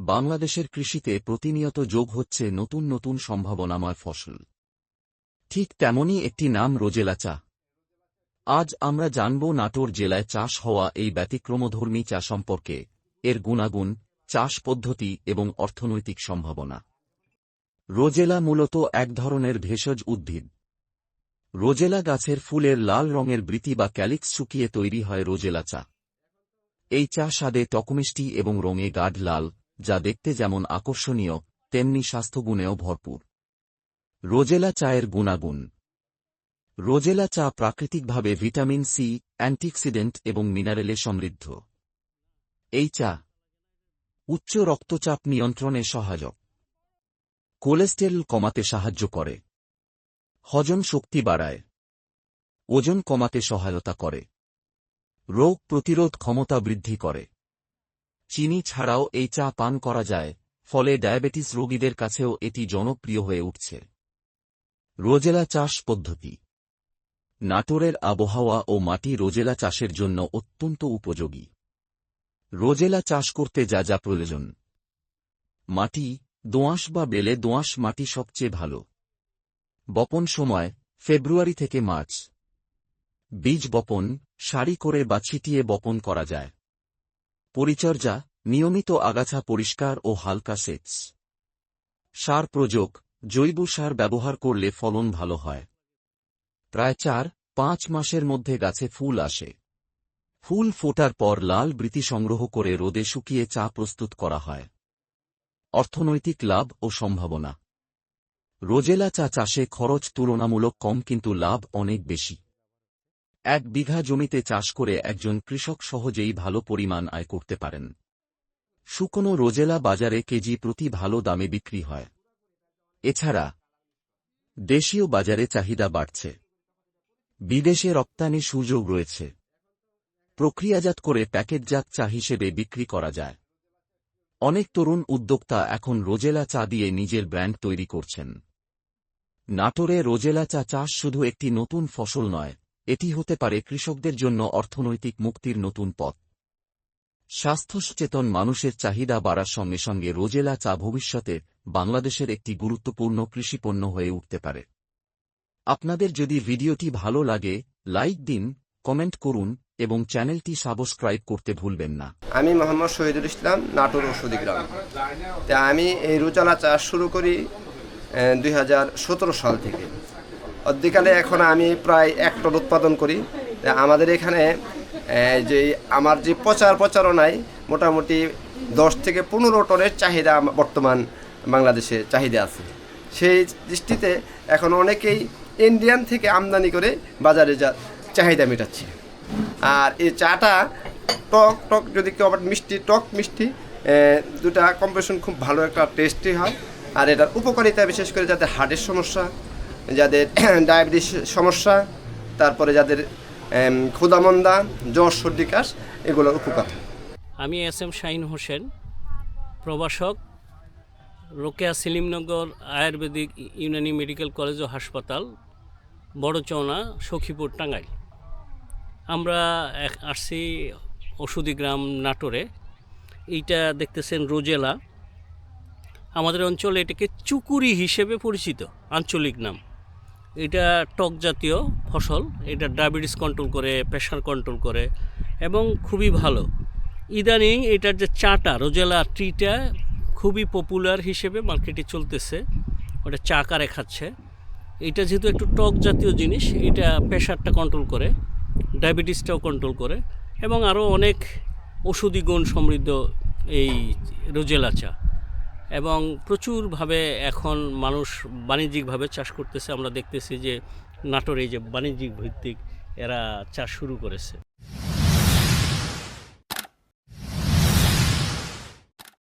বাংলাদেশের কৃষিতে প্রতিনিয়ত যোগ হচ্ছে নতুন নতুন সম্ভাবনাময় ফসল। ঠিক তেমনই একটি নাম রোজেলা চা। আজ আমরা জানব নাটোর জেলায় চাষ হওয়া এই ব্যতিক্রমধর্মী চা সম্পর্কে, এর গুণাগুণ, চাষ পদ্ধতি এবং অর্থনৈতিক সম্ভাবনা। রোজেলা মূলত এক ধরনের ভেষজ উদ্ভিদ। রোজেলা গাছের ফুলের লাল রঙের বৃতি বা ক্যালিক্স শুকিয়ে তৈরি হয় রোজেলা চা। এই চা স্বাদে টকমিষ্টি এবং রঙে গাঢ় লাল যা দেখতে যেমন আকর্ষণীয়, তেমনি স্বাস্থ্যগুণেও ভরপুর। রোজেলা চায়ের গুণাগুণ। রোজেলা চা প্রাকৃতিকভাবে ভিটামিন সি, অ্যান্টিঅক্সিডেন্ট এবং মিনারেলে সমৃদ্ধ। এই চা উচ্চ রক্তচাপ নিয়ন্ত্রণে সহায়ক। কোলেস্টেরল কমাতে সাহায্য করে। হজম শক্তি বাড়ায়। ওজন কমাতে সহায়তা করে। রোগ প্রতিরোধ ক্ষমতা বৃদ্ধি করে। চিনি ছাড়াও এই চা পান করা যায়, ফলে ডায়াবেটিস রোগীদের কাছেও এটি জনপ্রিয় হয়ে উঠছে। রোজেলা চাষ পদ্ধতি। নাটোরের আবহাওয়া ও মাটি রোজেলা চাষের জন্য অত্যন্ত উপযোগী। রোজেলা চাষ করতে যা যা প্রয়োজন। মাটি, দোঁয়াশ বা বেলে দোঁয়াশ মাটি সবচেয়ে ভালো। বপন সময়, ফেব্রুয়ারি থেকে মার্চ। বীজ বপন, সারি করে বা ছিটিয়ে বপন করা যায়। পরিচর্যা, নিয়মিত আগাছা পরিষ্কার ও হালকা সেচ। সার প্রযোগ, জৈব সার ব্যবহার করলে ফলন ভালো হয়। প্রায় চার, পাঁচ মাসের মধ্যে গাছে ফুল আসে। ফুল ফোটার পর লাল বৃতি সংগ্রহ করে রোদে শুকিয়ে চা প্রস্তুত করা হয়। অর্থনৈতিক লাভ ও সম্ভাবনা। রোজেলা চা চাষে খরচ তুলনামূলক কম কিন্তু লাভ অনেক বেশি। এক বিঘা জমিতে চাষ করে একজন কৃষক সহজেই ভালো পরিমাণ আয় করতে পারেন। শুকনো রোজেলা বাজারে কেজি প্রতি ভালো দামে বিক্রি হয়। এছাড়া, দেশীয় বাজারে চাহিদা বাড়ছে। বিদেশে রপ্তানি সুযোগ রয়েছে। প্রক্রিয়াজাত করে প্যাকেটজাত চা হিসেবে বিক্রি করা যায়। অনেক তরুণ উদ্যোক্তা এখন রোজেলা চা দিয়ে নিজের ব্র্যান্ড তৈরি করছেন। নাটোরে রোজেলা চা চাষ শুধু একটি নতুন ফসল নয় এটি হতে পারে কৃষকদের জন্য অর্থনৈতিক মুক্তির নতুন পথ। স্বাস্থ্য সচেতন মানুষের চাহিদা বাড়ার সঙ্গে সঙ্গে রোজেলা চা ভবিষ্যতে বাংলাদেশের একটি গুরুত্বপূর্ণ কৃষিপণ্য হয়ে উঠতে পারে। আপনাদের যদি ভিডিওটি ভালো লাগে, লাইক দিন, কমেন্ট করুন এবং চ্যানেলটি সাবস্ক্রাইব করতে ভুলবেন না। আমি মোহাম্মদ শহীদুল ইসলাম, নাটোর ওষুধি গ্রাম। তা আমি এই রোজালা চাষ শুরু করি দুই হাজার সতেরো সাল থেকে। অদ্যিকালে এখন আমি প্রায় এক টন উৎপাদন করি। আমাদের এখানে যে আমার যে প্রচার প্রচারণায় মোটামুটি দশ থেকে পনেরো টনের চাহিদা বর্তমান বাংলাদেশে চাহিদা আছে। সেই দৃষ্টিতে এখন অনেকেই ইন্ডিয়ান থেকে আমদানি করে বাজারে যা চাহিদা মেটাচ্ছে। আর এই চাটা টক টক যদি কেউ আবার মিষ্টি, টক মিষ্টি দুটা কম্বিনেশন খুব ভালো একটা টেস্টি হয়। আর এটার উপকারিতা বিশেষ করে যাতে হার্টের সমস্যা যাদের ডায়াবেটিস সমস্যা তারপরে যাদের এম, ক্ষুধামন্দা জ্বর সর্দি কাশ এগুলোর উপকার। আমি এস এম শাহিন হোসেন প্রভাষক Rokeya Selimnagar ayurvedic Unani medical college ও হাসপাতাল বড়চৌনা সখীপুর টাঙ্গাইল। আমরা আসছি ওষুধি গ্রাম নাটোরে। এইটা দেখতেছেন রোজেলা। আমাদের অঞ্চলে এটাকে চুকুরি হিসেবে পরিচিত আঞ্চলিক নাম। এটা টক জাতীয় ফসল। এটা ডায়াবেটিস কন্ট্রোল করে প্রেশার কন্ট্রোল করে এবং খুবই ভালো। ইদানিং এটার যে চাটা, রোজেলা ট্রিটা খুবই পপুলার হিসেবে মার্কেটে চলতেছে। ওটা চা কারে খাচ্ছে। এটা যেহেতু একটু টক জাতীয় জিনিস, এটা প্রেশারটা কন্ট্রোল করে, ডায়াবেটিসটাও কন্ট্রোল করে এবং আরও অনেক ওষুধি গুণ সমৃদ্ধ এই রোজেলা চা। এবং প্রচুরভাবে এখন মানুষ বাণিজ্যিকভাবে চাষ করতেছে। আমরা দেখতেছি যে নাটোরে যে বাণিজ্যিক ভিত্তিক এরা চাষ শুরু করেছে।